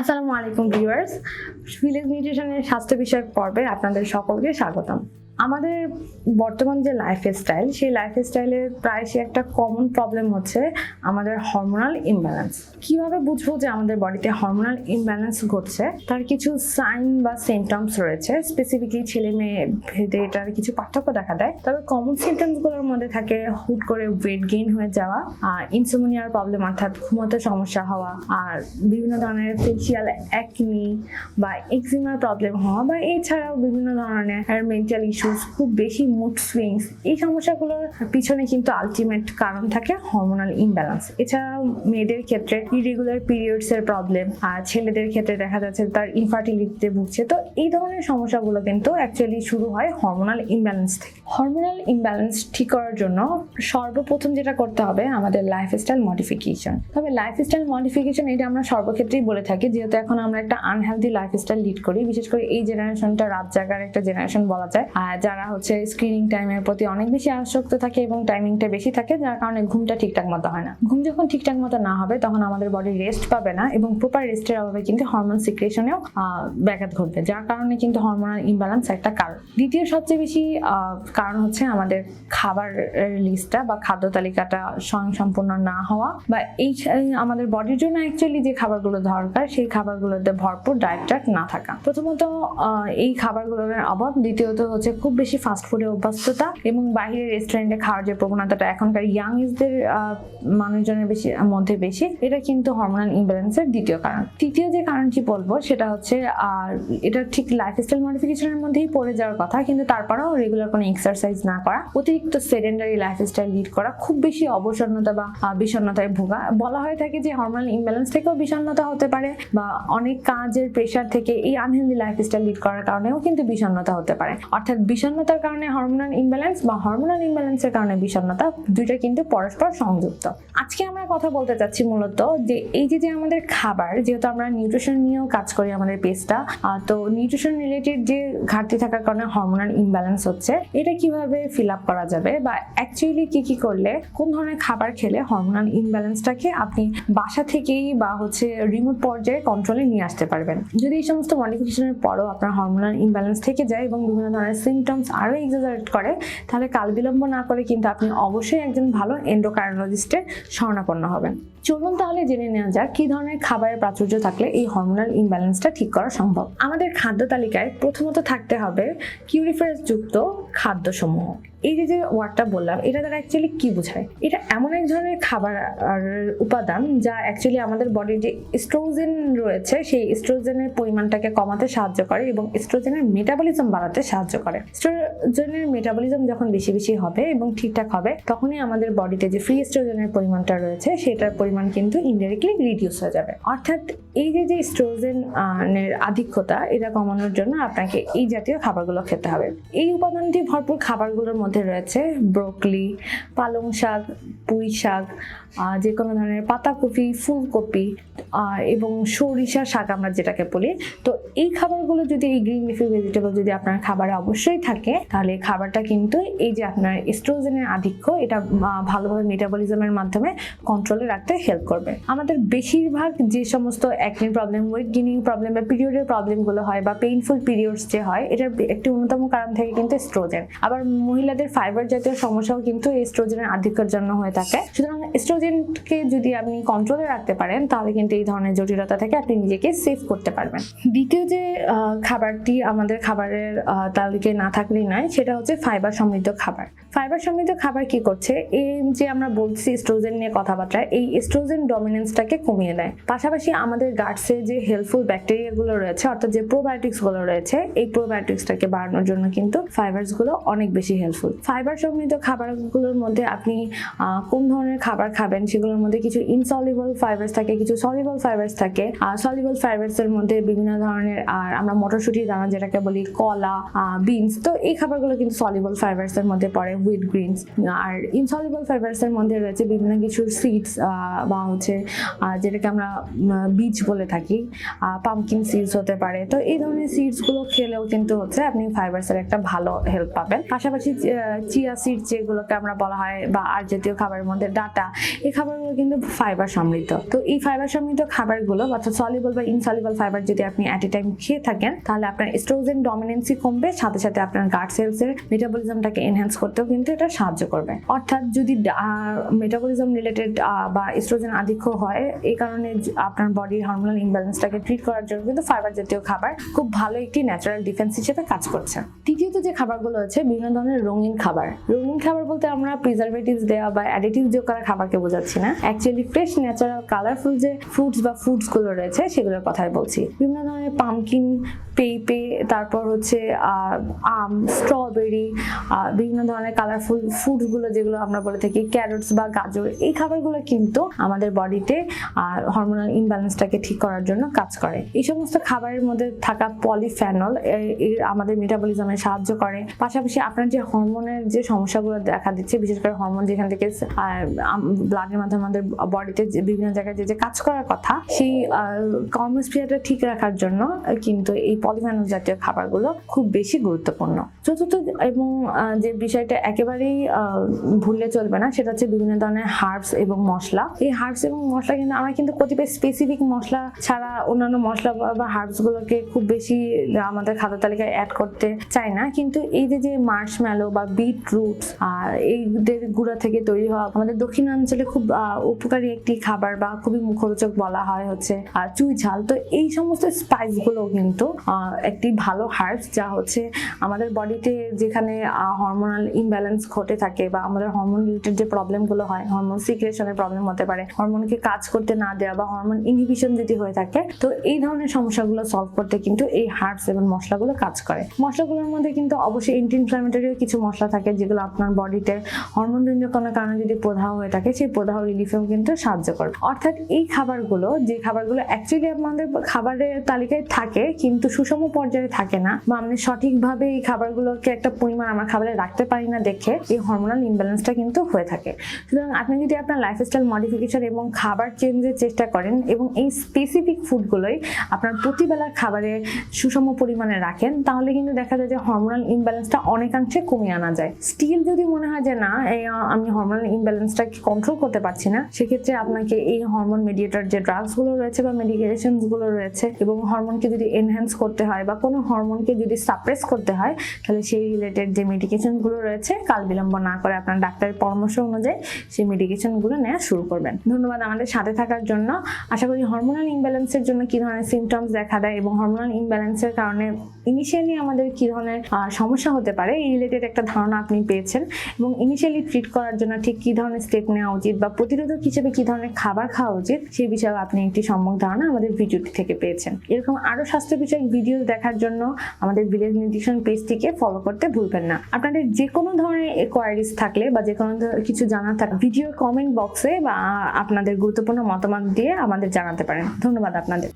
আসসালামু আলাইকুম viewers village নিউট্রিশনের স্বাস্থ্য বিষয়ক পর্বে আপনাদের সকলকে স্বাগতম। আমাদের বর্তমান যে লাইফ স্টাইল সেই লাইফ স্টাইলের প্রায়শই একটা কমন প্রবলেম হচ্ছে আমাদের হরমোনাল ইমব্যালেন্স কীভাবে বুঝব যে আমাদের বডিতে হরমোনাল ইমব্যালেন্স ঘটছে? তার কিছু সাইন বা সিমটমস রয়েছে। স্পেসিফিকলি ছেলে মেয়ে ভেদে এটার কিছু পার্থক্য দেখা দেয়। তবে কমন সিমটমসগুলোর মধ্যে থাকে হুট করে ওয়েট গেইন হয়ে যাওয়া ইনসোমনিয়ার প্রবলেম অর্থাৎ ঘুমোতে সমস্যা হওয়া, আর বিভিন্ন ধরনের ফেসিয়াল অ্যাকনি বা এক্সিমার প্রবলেম হওয়া, বা এছাড়াও বিভিন্ন ধরনের মেন্টাল ইস্যুস খুব বেশি মুড সুইংস এই সমস্যাগুলোর পিছনে কিন্তু আলটিমেট কারণ থাকে হরমোনাল ইমব্যালেন্স এছাড়াও মেয়েদের ক্ষেত্রে ইরেগুলার পিরিয়ডস এর প্রবলেম আর ছেলেদের ক্ষেত্রে দেখা যাচ্ছে তার ইনফার্টিলিটিতে ভুগছে। তো এই ধরনের সমস্যাগুলো কিন্তু অ্যাকচুয়ালি শুরু হয় হরমোনাল ইমব্যালেন্স থেকে। হরমোনাল ইমব্যালেন্স ঠিক করার জন্য সর্বপ্রথম যেটা করতে হবে আমাদের লাইফস্টাইল মডিফিকেশন তবে লাইফস্টাইল মডিফিকেশন এটা আমরা সর্বক্ষেত্রেই বলে থাকি, যেহেতু এখন আমরা একটা আনহেলদি লাইফস্টাইল লিড করি। বিশেষ করে এই জেনারেশনটা রাত জাগার একটা জেনারেশন বলা যায়। আর যারা হচ্ছে স্ক্রিনিং টাইমের প্রতি অনেক বেশি আসক্ত থাকে এবং টাইমিংটা বেশি থাকে, যার কারণে ঘুমটা ঠিকঠাক মতো হয় না। ঘুম যখন ঠিকঠাক মতো না হবে, তখন আমাদের বডি রেস্ট পাবে না এবং প্রপার রেস্টের অভাবে কিন্তু হরমোন সিক্রেশনেও ব্যাঘাত ঘটবে, যার কারণে কিন্তু হরমোনাল ইমব্যালেন্স একটা কারণ। দ্বিতীয় সবচেয়ে বেশি কারণ হচ্ছে আমাদের খাবার লিস্টটা বা খাদ্য তালিকাটা স্বয়ং সম্পূর্ণ না হওয়া বা এই আমাদের বডির জন্য অ্যাকচুয়ালি যে খাবারগুলো দরকার, সেই খাবারগুলোতে ভরপুর ডায়েট না থাকা। প্রথমত এই খাবারগুলোর অভাব, দ্বিতীয়ত হচ্ছে খুব বেশি ফাস্ট ফুডে অভ্যস্ততা এবং বাইরের রেস্টুরেন্টে খাওয়ার যে প্রবণতাটা এখনকার ইয়াং ইজদের মানুষজনের বেশি মধ্যে বেশি এটা কিন্তু হরমোনাল ইমব্যালেন্সের দ্বিতীয় কারণ। তৃতীয় যে কারণটি বলব সেটা হচ্ছে আর এটা ঠিক লাইফস্টাইল মডিফিকেশনের মধ্যেই পড়ে যাওয়ার কথা কিন্তু তারপরেও রেগুলার কোনো এক্সারসাইজ না করা অতিরিক্ত সেডেন্ডারি লাইফস্টাইল লিড করা খুব বেশি অবসন্নতা বা আহ, বিষণ্ণতায় ভোগা। বলা হয়ে থাকে যে হরমোনাল ইমব্যালেন্স থেকেও বিষণ্ণতা হতে পারে বা অনেক কাজের প্রেশার থেকে এই আনহেলদি লাইফস্টাইল লিড করার কারণেও কিন্তু বিষণ্ণতা হতে পারে। অর্থাৎ বিষণ্ণতার কারণে হরমোনাল ইমব্যালেন্স বা হরমোনাল ইমব্যালেন্সের কারণে বিষণ্ণতা দুইটা কিন্তু পরস্পর সংযুক্ত। আজকে আমরা কথা বলতে চাচ্ছি মূলত যে এই যে যে আমাদের খাবার, যেহেতু আমরা নিউট্রিশন নিয়েও কাজ করি আমাদের পেজটা তো নিউট্রিশন রিলেটেড যে ঘাটতি থাকার কারণে হরমোনাল ইমব্যালেন্স হচ্ছে, এটা কীভাবে ফিল আপ করা যাবে বা অ্যাকচুয়ালি কি কি করলে, কোন ধরনের খাবার খেলে হরমোনাল ইমব্যালেন্সটাকে আপনি বাসা থেকেই বা হচ্ছে রিমোট পর্যায়ে কন্ট্রোলে নিয়ে আসতে পারবেন। যদি এই সমস্ত মডিফিকেশনের পরও আপনার হরমোনাল ইমব্যালেন্স থেকে যায় এবং বিভিন্ন ধরনের সিমটমস আরও এক্সাজারেট করে, তাহলে কাল বিলম্ব না করে কিন্তু আপনি অবশ্যই একজন ভালো এন্ডোকার্ডোলজিস্টের শরণাপন্ন হবেন। চলুন তাহলে জেনে নেওয়া যাক কি ধরনের খাবারের প্রাচুর্য থাকলে এই হরমোনাল ইমব্যালেন্সটা ঠিক করা সম্ভব। আমাদের খাদ্য তালিকায় প্রথমত থাকতে হবে কিউরিফারাস যুক্ত খাদ্যসমূহ। এই যে যে ওয়ার্ডটা বললাম, এটা দ্বারা অ্যাকচুয়ালি কি বোঝায়? এটা এমন এক ধরনের খাবার আর উপাদান যা অ্যাকচুয়ালি আমাদের বডির যে স্ট্রোজেন রয়েছে, সেই স্ট্রোজেনের পরিমাণটাকে কমাতে সাহায্য করে এবং স্ট্রোজেনের মেটাবলিজম বাড়াতে সাহায্য করে। স্ট্রোজেনের মেটাবলিজম যখন বেশি বেশি হবে এবং ঠিকঠাক হবে, তখনই আমাদের বডিতে যে ফ্রি স্ট্রোজেনের পরিমাণটা রয়েছে, সেটার পরিমাণ কিন্তু ইনডাইরেক্টলি রিডিউস হয়ে যাবে। অর্থাৎ এই যে যে স্ট্রোজেন এর আধিক্যতা, এটা কমানোর জন্য আপনাকে এই জাতীয় খাবারগুলো খেতে হবে। এই উপাদানটি ভরপুর খাবারগুলোর মধ্যে রয়েছে ব্রোকলি পালং শাক, পুঁই শাক যে কোনো ধরনের পাতাকপি, ফুলকপি এবং সরিষা শাক আমরা যেটাকে বলি। তো এই খাবারগুলো যদি এই গ্রিন লিফি ভেজিটেবল যদি আপনার খাবারে অবশ্যই থাকে, তাহলে খাবারটা কিন্তু এই যে আপনার এস্ট্রোজেনের আধিক্য, এটা ভালোভাবে মেটাবলিজমের মাধ্যমে কন্ট্রোলে রাখতে হেল্প করবে। আমাদের বেশিরভাগ যে সমস্ত অ্যাকনির প্রবলেম ওয়েট গেইনিং প্রবলেম বা পিরিয়ডের প্রবলেমগুলো হয় বা পেইনফুল পিরিয়ডস যে হয় এটার একটি অন্যতম কারণ থেকে কিন্তু এস্ট্রোজেন আবার মহিলাদের ফাইবার জাতীয় সমস্যাও কিন্তু এস্ট্রোজেনের আধিক্যের জন্য হয়ে থাকে। সুতরাং এস্ট্রোজেনকে যদি আপনি কন্ট্রোলে রাখতে পারেন তাহলে কিন্তু এই ধরনের জটিলতা থেকে আপনি নিজেকে সেভ করতে পারবেন। দ্বিতীয় যে খাবারটি আমাদের খাবারের আহ, তালিকায় না থাকলেই নয় সেটা হচ্ছে ফাইবার সমৃদ্ধ খাবার। ফাইবার সমৃদ্ধ খাবার কি করছে? এই যে আমরা বলছি এস্ট্রোজেন নিয়ে কথাবার্তা এই এস্ট্রোজেন ডমিনেন্সটাকে কমিয়ে দেয় পাশাপাশি আমাদের গাটসে যে হেল্পফুল ব্যাকটেরিয়াগুলো রয়েছে, অর্থাৎ যে প্রোবায়োটিক্সগুলো রয়েছে, এই প্রোবায়োটিক্সটাকে বাড়ানোর জন্য কিন্তু ফাইবারসগুলো অনেক বেশি হেল্পফুল ফাইবার সমৃদ্ধ খাবারগুলোর মধ্যে আপনি কোন ধরনের খাবার খাবেন সেগুলোর মধ্যে কিছু ইনসলিবল ফাইবার্স থাকে, কিছু সলিবল ফাইবার্স থাকে। সলিবল ফাইবার্স এর মধ্যে বিভিন্ন ধরনের আর আমরা মটরশুঁটি দানা যেটাকে বলি, কলা বিনস তো এই খাবারগুলো কিন্তু সলিবল ফাইবার্সের মধ্যে পড়ে হুইট গ্রিনস আর ইনসলিবল ফাইবার্স এর মধ্যে রয়েছে বিভিন্ন কিছু সিডস বা হচ্ছে যেটাকে আমরা বীজ বলে থাকি পামকিন সিডস হতে পারে। তো এই ধরনের সিডসগুলো খেলেও কিন্তু হচ্ছে আপনি ফাইবারসের একটা ভালো হেল্প পাবেন। পাশাপাশি চিয়া সিড যেগুলোকে আমরা বলা হয় বা আর জাতীয় খাবারের মধ্যে ডাটা, এই খাবারগুলো কিন্তু ফাইবার সমৃদ্ধ। তো এই ফাইবার সমৃদ্ধ খাবারগুলো অর্থাৎ সলিবল বা ইনসলিবল ফাইবার যদি আপনি অ্যাট এ টাইম খেয়ে থাকেন, তাহলে আপনার স্ট্রোজেন ডমিনেন্সি কমবে, সাথে সাথে আপনার গার্ড সেলসের মেটাবলিজমটাকে এনহ্যান্স করতেও কিন্তু এটা সাহায্য করবে। অর্থাৎ যদি মেটাবলিজম রিলেটেড বা স্ট্রোজেন আধিক্য হয়, এই কারণে আপনার বডির হরমোনাল ইমব্যালেন্সটাকে ট্রিট করার জন্য কিন্তু ফাইবার জাতীয় খাবার খুব ভালো একটি ন্যাচারাল ডিফেন্স হিসেবে কাজ করছে। তৃতীয়ত যে খাবারগুলো আছে, বিভিন্ন ধরনের রঙিন খাবার। রঙিন খাবার বলতে আমরা প্রিজারভেটিভস দেওয়া বা অ্যাডিটিভ যোগ করা খাবারকে বোঝাচ্ছি না। অ্যাকচুয়ালি ফ্রেশ ন্যাচারাল কালারফুল যে ফ্রুটস বা ফুডসগুলো রয়েছে, সেগুলোর কথাই বলছি। বিভিন্ন ধরনের পামকিন পেঁপে, তারপর হচ্ছে আম স্ট্রবেরি বিভিন্ন ধরনের কালারফুল ফুডসগুলো যেগুলো আমরা বলে থাকি ক্যারটস বা গাজর, এই খাবারগুলো কিন্তু আমাদের বডিতে হরমোনাল ইমব্যালেন্সটাকে ঠিক করার জন্য কাজ করে। এই সমস্ত খাবারের মধ্যে থাকা পলিফেনল আমাদের মেটাবলিজমে সাহায্য করে। পাশাপাশি আপনার যে হরমোনের যে সমস্যাগুলো দেখা দিচ্ছে, বিশেষ করে হরমোন যেখান থেকে ব্লাডের মাধ্যমে আমাদের বডিতে বিভিন্ন জায়গায় যে যে কাজ করার কথা, সেই কর্মস্প্রিয়াটা ঠিক রাখার জন্য কিন্তু এই পলিফেনল জাতীয় খাবারগুলো খুব বেশি গুরুত্বপূর্ণ। চতুর্থ এবং যে বিষয়টা একেবারেই ভুললে চলবে না, সেটা হচ্ছে বিভিন্ন ধরনের হার্বস এবং মশলা। এই হার্বস এবং মশলা কিন্তু, আমরা কিন্তু কতিপয় স্পেসিফিক মশলা ছাড়া অন্যান্য মশলা বা- বা হার্বস গুলোকে খুব বেশি আমাদের খাদ্য তালিকায় অ্যাড করতে চাই না। কিন্তু এই যে যে মার্শম্যালো বা বিট রুটস এইদের গুঁড়া থেকে তৈরি হওয়া আমাদের দক্ষিণাঞ্চলে খুব উপকারী একটি খাবার বা খুবই মুখরোচক বলা হয় হচ্ছে চুই ঝাল। তো এই সমস্ত স্পাইসগুলো কিন্তু একটি ভালো হার্বস যা হচ্ছে আমাদের বডিতে যেখানে হরমোনাল ইমব্যালেন্স ঘটে থাকে বা আমাদের হরমোন রিলেটেড যে প্রবলেমগুলো হয় হরমোন সিক্রেশনের প্রবলেম হতে পারে হরমোনকে কাজ করতে না দেওয়া বা হরমোন ইনহিবিশন যদি হয়ে থাকে, তো এই ধরনের সমস্যাগুলো সলভ করতে কিন্তু এই হার্বস এবং মশলাগুলো কাজ করে। মশলাগুলোর মধ্যে কিন্তু অবশ্যই এন্টি ইনফ্লামেটরিও কিছু মশলা থাকে যেগুলো আপনার বডিতে হরমোন কোনো কারণে যদি প্রদাহ হয়ে থাকে, সেই প্রদাহ রিলিফেও কিন্তু সাহায্য করে। অর্থাৎ এই খাবারগুলো, যে খাবারগুলো অ্যাকচুয়ালি আমাদের খাবারের তালিকায় থাকে, কিন্তু সুষম পর্যায়ে থাকে না বা আমরা সঠিকভাবে এই খাবারগুলোকে একটা পরিমাণ আমার খাবারে রাখতে পারি না দেখে এই হরমোনাল ইমব্যালেন্সটা কিন্তু হয়ে থাকে। সুতরাং আপনি যদি আপনার লাইফস্টাইল মডিফিকেশন এবং খাবার চেঞ্জের চেষ্টা করেন এবং এই স্পেসিফিক ফুডগুলোই আপনার প্রতিবেলার খাবারে সুষম পরিমাণে রাখেন, তাহলে কিন্তু দেখা যায় যে হরমোনাল ইমব্যালেন্সটা অনেকাংশে কমিয়ে আনা যায়। স্টিল যদি মনে হয় যে না আমি হরমোনাল ইমব্যালেন্সটাকে কন্ট্রোল করতে পারছি না, সেক্ষেত্রে আপনাকে এই হরমোন মেডিয়েটর যে ড্রাগসগুলো রয়েছে বা মেডিকেশনসগুলো রয়েছে এবং হরমোনকে যদি এনহ্যান্স করতে হয় বা কোনো হরমোনকে যদি সাপ্রেস করতে হয়, তাহলে সেই রিলেটেড যে মেডিকেশনগুলো রয়েছে, কাল বিলম্ব না করে আপনার ডাক্তারের পরামর্শ অনুযায়ী সেই মেডিকেশনগুলো নেওয়া শুরু করবেন। ধন্যবাদ আমাদের সাথে থাকার জন্য। আশা করি হরমোনাল ইমব্যালেন্সের জন্য কি ধরনের সিমটমস দেখা দেয় এবং হরমোনাল ইমব্যালেন্সের কারণে ইনিশিয়ালি আমাদের কি ধরনের সমস্যা হতে পারে, এই রিলেটেড একটা ধারণা আপনি পেয়েছেন। এবং ইনিশিয়ালি ট্রিট করার জন্য ঠিক কি ধরনের স্টেপ নেওয়া উচিত বা প্রতিরোধক হিসেবে কি ধরনের খাবার খাওয়া উচিত, সেই বিষয়ে আপনি একটি সম্যক ধারণা আমাদের ভিডিওটি থেকে পেয়েছেন। এরকম আরও স্বাস্থ্য বিষয়ক ভিডিও দেখার জন্য আমাদের ভিলেজ নিউট্রিশন পেজটিকে ফলো করতে ভুলবেন না। আপনাদের যে কোনো ধরনের কোয়ারিজ থাকলে বা যে কোনো কিছু জানার থাকলে ভিডিও কমেন্ট বক্সে বা আপনাদের গুরুত্বপূর্ণ মতামত দিয়ে আমাদের জানাতে পারেন। ধন্যবাদ আপনাদের।